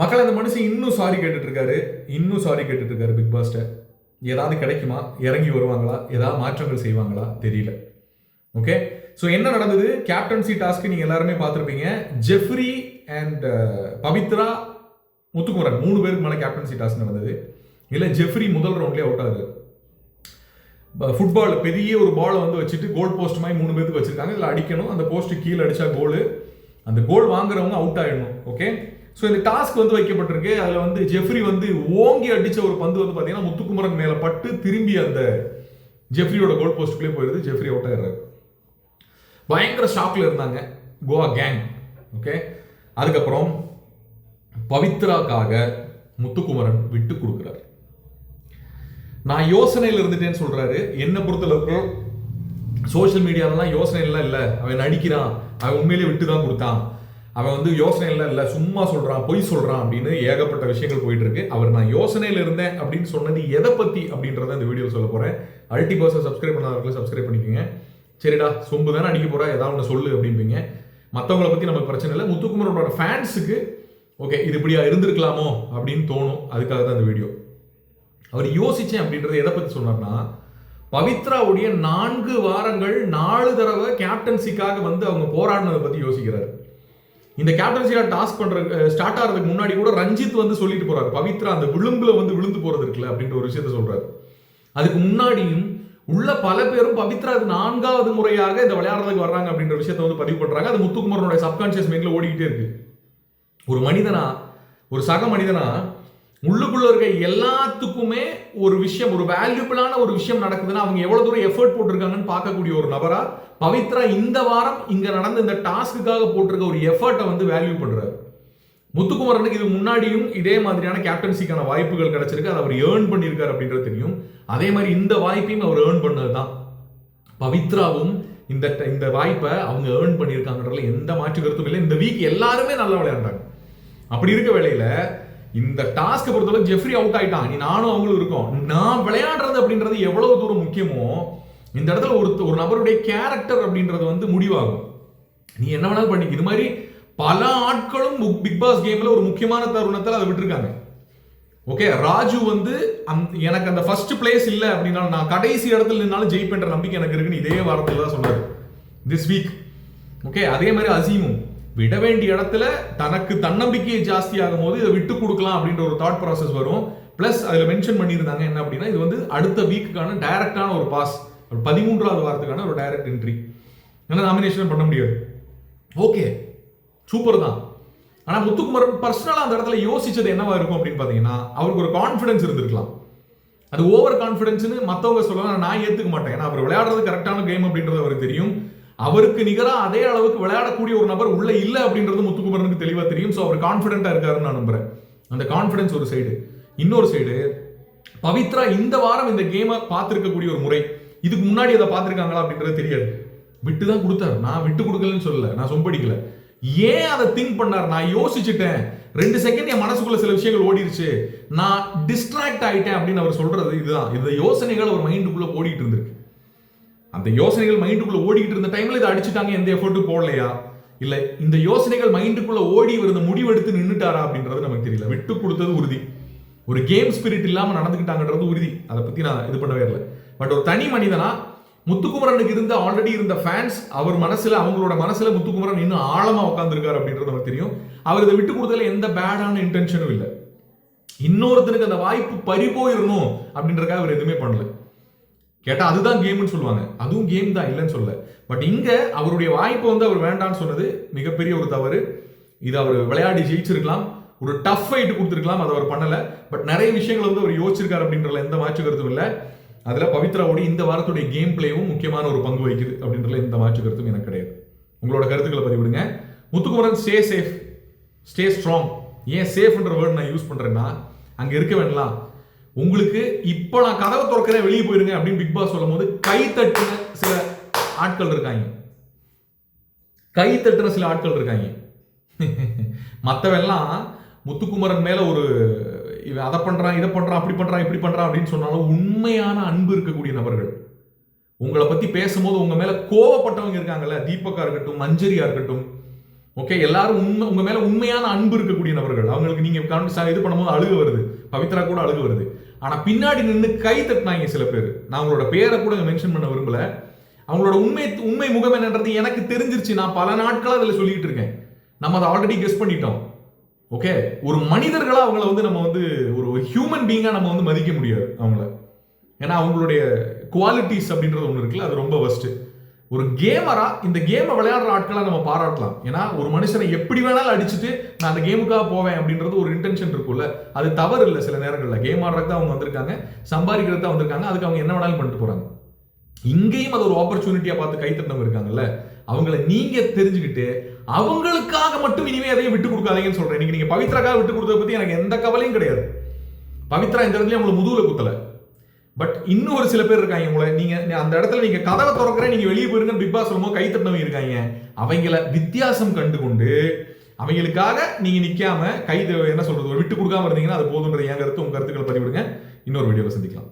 மக்கள் அந்த மனுஷன் இன்னும் சாரி கேட்டுட்டு இருக்காரு இன்னும் சாரி கேட்டுட்டு இருக்காரு பிக் பாஸ்ட ஏதாவது கிடைக்குமா? இறங்கி வருவாங்களா? ஏதாவது மாற்றங்கள் செய்வாங்களா? தெரியல. ஓகே ஸோ என்ன நடந்தது? கேப்டன்சி டாஸ்க்கு நீங்கள் எல்லாருமே பார்த்துருப்பீங்க. Jeffrey and uh, Pavithra Muthukumaran. மூணு பேருக்கு மேலே கேப்டன்சி டாஸ்க் நடந்தது. இல்லை ஜெஃப்ரி முதல் ரவுண்ட்லேயே அவுட் ஆகுது. ஃபுட்பால் பெரிய ஒரு பாலை வந்து வச்சுட்டு கோல் போஸ்ட் மாதிரி மூணு பேருக்கு வச்சிருக்காங்க. இதில் அடிக்கணும். அந்த போஸ்ட்டு கீழே அடித்தா கோல் அந்த கோல் வாங்குறவங்க அவுட் ஆகிடணும் ஓகே ஸோ இந்த டாஸ்க் வந்து வைக்கப்பட்டிருக்கு. அதில் வந்து ஜெஃப்ரி வந்து ஓங்கி அடித்த ஒரு பந்து வந்து பார்த்தீங்கன்னா முத்துக்குமரன் மேலே பட்டு திரும்பி அந்த ஜெஃப்ரியோட கோல் போஸ்ட்டுக்குள்ளே போயிடுது ஜெஃப்ரி அவுட் ஆயிடுறாரு. பயங்கர ஷாக்ல இருந்தாங்க கோவா கேங் ஓகே அதுக்கப்புறம் பவித்ராக்காக முத்துக்குமரன் விட்டு கொடுக்குறாரு. நான் யோசனையில் இருந்துட்டேன்னு சொல்கிறாரு என்ன பொறுத்தளவுக்கு சோஷியல் மீடியாலலாம் யோசனைலாம் இல்லை. அவன் நடிக்கிறான். அவன் உண்மையிலேயே விட்டு தான் கொடுத்தான். அவன் வந்து யோசனையில் இல்லை சும்மா சொல்கிறான் பொய் சொல்கிறான் அப்படின்னு ஏகப்பட்ட விஷயங்கள் போயிட்டு இருக்கு அவர் நான் யோசனையில் இருந்தேன் அப்படின்னு சொன்னது எதை பற்றி அப்படின்றத இந்த வீடியோ சொல்ல போகிறேன் அல்டி பர்சன் சப்ஸ்கிரைப் பண்ணாதவர்களும் சப்ஸ்கிரைப் பண்ணிக்கோங்க. சரிடா சொம்பு தானே அடிக்க போகிறா ஏதாவது ஒன்று சொல்லு அப்படிம்பீங்க. மற்றவங்களை பற்றி நமக்கு பிரச்சனை இல்லை. முத்துக்குமரோட ஃபேன்ஸுக்கு ஓகே இது இப்படியா இருந்திருக்கலாமோ அப்படின்னு தோணும். அதுக்காக தான் இந்த வீடியோ. அவர் யோசித்தேன் அப்படின்றத எதை பற்றி சொன்னார்னா பவித்ராவுடைய நான்கு வாரங்கள் நாலு தடவை கேப்டன்சிக்காக வந்து அவங்க போராடினதை பற்றி யோசிக்கிறாரு. இந்த கேப்டன்சியா டாஸ்க் பண்ற ஸ்டார்ட் ஆகிறதுக்கு முன்னாடி கூட ரஞ்சித் வந்து சொல்லிட்டு போறாரு. பவித்ரா அந்த விளிம்புல வந்து விழுந்து போறது இருக்குல்ல அப்படின்ற ஒரு விஷயத்த சொல்றாரு. அதுக்கு முன்னாடியும் உள்ள பல பேரும் பவித்ரா இது நான்காவது முறையாக இந்த விளையாடுறதுக்கு வர்றாங்க அப்படின்ற விஷயத்த வந்து பதிவு பண்றாங்க. அது முத்துக்குமரனுடைய சப்கான்சியஸ் மைண்ட்ல ஓடிக்கிட்டே இருக்கு. ஒரு மனிதனா ஒரு சக மனிதனா உள்ளுக்குள்ள இருக்க எல்லாத்துக்குமே ஒரு விஷயம் ஒரு வேல்யூபிளான ஒரு விஷயம் நடக்குதுன்னா அவங்க எவ்வளவு தூரம் எஃபர்ட் போட்டிருக்காங்கன்னு பார்க்கக்கூடிய ஒரு நபரா பவித்ரா இந்த வாரம் இங்க நடந்த இந்த டாஸ்க்குக்காக போட்டிருக்க ஒரு எஃபர்ட்டை வந்து வேல்யூ பண்றாரு. முத்துக்குமரனுக்கு இது முன்னாடியும் இதே மாதிரியான கேப்டன்சிக்கான வாய்ப்புகள் கிடைச்சிருக்கு. அதை அவர் ஏர்ன் பண்ணியிருக்காரு அப்படின்றது தெரியும். அதே மாதிரி இந்த வாய்ப்பையும் அவர் ஏர்ன் பண்ணது தான் பவித்ராவும் இந்த இந்த வாய்ப்பை அவங்க ஏர்ன் பண்ணியிருக்காங்கன்றதுல எந்த மாற்று கருத்தும் இல்லை. இந்த வீக் எல்லாருமே நல்லா விளையாண்டாங்க. அப்படி இருக்க வேலையில் இந்த டாஸ்க்கை பொறுத்தவரை ஜெஃப்ரி அவுட் ஆயிட்டான். நீ நானும் அவங்களும் இருக்கோம். நான் விளையாடுறது அப்படின்றது எவ்வளவு தூரம் முக்கியமோ இந்த இடத்துல ஒரு ஒரு நபருடைய கேரக்டர் அப்படின்றது வந்து முடிவாகும். நீ என்ன வேணாலும் பண்ணிக்க இது மாதிரி பல ஆட்களும் பிக் பாஸ் கேம்ல ஒரு முக்கியமான தருணத்தில் அதை விட்டுருக்காங்க. ஓகே ராஜு வந்து எனக்கு அந்த ஃபர்ஸ்ட் பிளேஸ் இல்லை அப்படின்னாலும் நான் கடைசி இடத்துல நின்னாலும் ஜெயிப்பேன்ற நம்பிக்கை எனக்கு இருக்குன்னு இதே வாரத்தில் தான் சொன்னாரு திஸ் வீக் ஓகே அதே மாதிரி அசீமும். விட வேண்டிய இடத்துல தனக்கு தன்னம்பிக்கையை ஜாஸ்தியாகும் போது இதை விட்டு கொடுக்கலாம் அப்படின்ற ஒரு தாட் ப்ராசஸ் வரும். ப்ளஸ் அதில் மென்ஷன் பண்ணியிருந்தாங்க என்ன அப்படின்னா இது வந்து அடுத்த வீக்குக்கான டைரக்டான ஒரு பாஸ் ஒரு பதிமூன்றாவது வாரத்துக்கான ஒரு டைரக்ட் என்ட்ரி ஏன்னா நாமினேஷன் பண்ண முடியாது. ஓகே சூப்பர் தான். ஆனால் முத்துக்குமரன் பர்சனலாக அந்த இடத்துல யோசிச்சது என்னவா இருக்கும் அப்படின்னு பார்த்தீங்கன்னா அவருக்கு ஒரு கான்ஃபிடன்ஸ் இருந்திருக்கலாம். அது ஓவர் கான்ஃபிடன்ஸ்னு மற்றவங்க சொல்லலாம். நான் ஏற்றுக்க மாட்டேன். ஏன்னா அவர் விளையாடுறது கரெக்டான கேம் அப்படின்றது அவருக்கு தெரியும். அவருக்கு நிகராக அதே அளவுக்கு விளையாடக்கூடிய ஒரு நபர் உள்ள இல்லை அப்படின்றது முத்துக்குமரனுக்கு தெளிவாக தெரியும். ஸோ அவர் கான்ஃபிடென்ட்டாக இருக்காருன்னு நான் நம்புறேன். அந்த கான்ஃபிடன்ஸ் ஒரு சைடு இன்னொரு சைடு பவித்ரா இந்த வாரம் இந்த கேமை பார்த்துருக்கக்கூடிய ஒரு முறை. இதுக்கு முன்னாடி அதை பார்த்துருக்காங்களா அப்படின்றது தெரியாது. விட்டு தான் கொடுத்தாரு. நான் விட்டு கொடுக்கலன்னு சொல்லல. நான் சொம்படிக்கல. ஏன் அதை திங்க் பண்ணார்? நான் யோசிச்சுட்டேன். ரெண்டு செகண்ட் என் மனசுக்குள்ள சில விஷயங்கள் ஓடிருச்சு. நான் டிஸ்ட்ராக்ட் ஆயிட்டேன் அப்படின்னு அவர் சொல்றது இதுதான். இந்த யோசனைகள் அவர் மைண்டுக்குள்ள ஓடிட்டு இருந்திருக்கு. அந்த யோசனைகள் மைண்டுக்குள்ள ஓடிக்கிட்டு இருந்த டைம்ல இதை அடிச்சுட்டாங்க எந்த எஃபர்ட்டும் போடலையா? இல்ல இந்த யோசனைகள் மைண்டுக்குள்ள ஓடி இவர் இந்த முடிவெடுத்து நின்றுட்டாரா அப்படின்றது நமக்கு தெரியல. விட்டு கொடுத்தது உறுதி. ஒரு கேம் ஸ்பிரிட் இல்லாம நடந்துக்கிட்டாங்கன்றது உறுதி. அதை பத்தி நான் இது பண்ணவே இல்லை. பட் ஒரு தனி மனிதனா முத்துக்குமரனுக்கு இருந்த ஆல்ரெடி இருந்த ஃபேன்ஸ் அவர் மனசுல அவங்களோட மனசுல முத்துக்குமரன் இன்னும் ஆழமா உட்காந்துருக்காரு அப்படின்றது நமக்கு தெரியும். அவர் இதை விட்டு கொடுத்ததுல எந்த பேடான இன்டென்ஷனும் இல்லை. இன்னொருத்தனுக்கு அந்த வாய்ப்பு பறி போயிடணும் அப்படின்றதுக்காக அவர் எதுவுமே பண்ணல. கேட்டால் அதுதான் கேம்னு சொல்லுவாங்க. அதுவும் கேம் தான் இல்லைன்னு சொல்ல பட் இங்கே அவருடைய வாய்ப்பை வந்து அவர் வேண்டான்னு சொன்னது மிகப்பெரிய ஒரு தவறு. இது அவர் விளையாடி ஜெயிச்சிருக்கலாம். ஒரு டஃப் ஃபைட் கொடுத்துருக்கலாம் அதை அவர் பண்ணலை. பட் நிறைய விஷயங்கள் வந்து அவர் யோசிச்சிருக்காரு அப்படின்றதுல எந்த மாற்று கருத்தும் இல்லை. அதில் பவித்ராவோட இந்த வாரத்துடைய கேம் பிளேவும் முக்கியமான ஒரு பங்கு வகிக்குது அப்படின்றதுல எந்த மாற்று கருத்தும் எனக்கு கிடையாது. உங்களோட கருத்துக்களை பதிவிடுங்க. Muthukumaran stay safe stay strong ஏன் சேஃப்ன்ற வேர்ட் நான் யூஸ் பண்ணுறேன்னா அங்கே இருக்க வேண்டாம். உங்களுக்கு இப்போ நான் கதவை திறக்கிறேன் வெளியே போயிருங்க அப்படின்னு பிக் பாஸ் சொல்லும் போது கை தட்டுன சில ஆட்கள் இருக்காங்க. கை தட்டுன சில ஆட்கள் இருக்காங்க. மற்றவெல்லாம் முத்துக்குமரன் மேல ஒரு இவன் அதை பண்றான் இதை பண்றான் அப்படி பண்றான் இப்படி பண்றான் அப்படின்னு சொன்னாலும் உண்மையான அன்பு இருக்கக்கூடிய நபர்கள். உங்களை பத்தி பேசும்போது உங்க மேல கோவப்பட்டவங்க இருக்காங்கல்ல தீபக்கா இருக்கட்டும் மஞ்சரியா இருக்கட்டும் ஓகே எல்லாரும் உண்மை உங்க மேல உண்மையான அன்பு இருக்கக்கூடிய நபர்கள். அவங்களுக்கு நீங்க கவனிச்சு சா- இது பண்ணும்போது அழுக வருது. பவித்ரா கூட அழுக வருது. ஆனால் பின்னாடி நின்று கை தட்டினாங்க சில பேர். நான் அவங்களோட பேரை கூட மென்ஷன் பண்ண விரும்பல. அவங்களோட உண்மை உண்மை முகம் என்னன்றது எனக்கு தெரிஞ்சிருச்சு. நான் பல நாட்களாக அதில் சொல்லிட்டு இருக்கேன். நம்ம அதை ஆல்ரெடி கெஸ் பண்ணிட்டோம். ஓகே ஒரு மனிதர்களாக அவங்கள வந்து நம்ம வந்து ஒரு ஹியூமன் பீங்காக நம்ம வந்து மதிக்க முடியாது அவங்கள. ஏன்னா அவங்களுடைய குவாலிட்டிஸ் அப்படின்றது ஒன்று இருக்குல்ல அது ரொம்ப ஃபஸ்ட்டு ஒரு கேமரா இந்த கேமை விளையாடுற ஆட்களை நம்ம பாராட்டலாம். ஏன்னா ஒரு மனுஷனை எப்படி வேணாலும் அடிச்சுட்டு நான் அந்த கேமுக்காக போவேன் அப்படின்றது ஒரு இன்டென்ஷன் இருக்கும்ல. அது தவறு இல்லை சில நேரங்களில். கேம் ஆடுறதுக்கு அவங்க வந்திருக்காங்க சம்பாதிக்கிறது தான் வந்திருக்காங்க அதுக்கு அவங்க என்ன வேணாலும் பண்ணிட்டு போறாங்க. இங்கேயும் அது ஒரு ஆப்பர்ச்சுனிட்டியா பார்த்து கைத்தட்டவங்க இருக்காங்கல்ல. அவங்கள நீங்க தெரிஞ்சுக்கிட்டு அவங்களுக்காக மட்டும் இனிமே எதையும் விட்டு கொடுக்காதீங்கன்னு சொல்றேன். இன்னைக்கு நீங்க பவித்ராக்காக விட்டு கொடுத்தத பத்தி எனக்கு எந்த கவலையும் கிடையாது. பவித்ரா இந்த இடத்துல அவங்களை முதுகுல குத்தலை. பட் இன்னும் ஒரு சில பேர் இருக்காங்க உங்களை நீங்க அந்த இடத்துல நீங்க கதவை திறக்கிறேன் நீங்க வெளியே போயிருங்க பிக் பாஸ் ரொம்ப கை தட்டினவங்க இருக்காங்க. அவங்கள வித்தியாசம் கண்டு கொண்டு அவங்களுக்காக நீங்க நிக்காம கை என்ன சொல்றது ஒரு விட்டு கொடுக்காம இருந்தீங்கன்னா அது போதுன்றது என் கருத்து உங்க கருத்துக்களை பதிவிடுங்க. இன்னொரு வீடியோவில் சந்திக்கலாம்.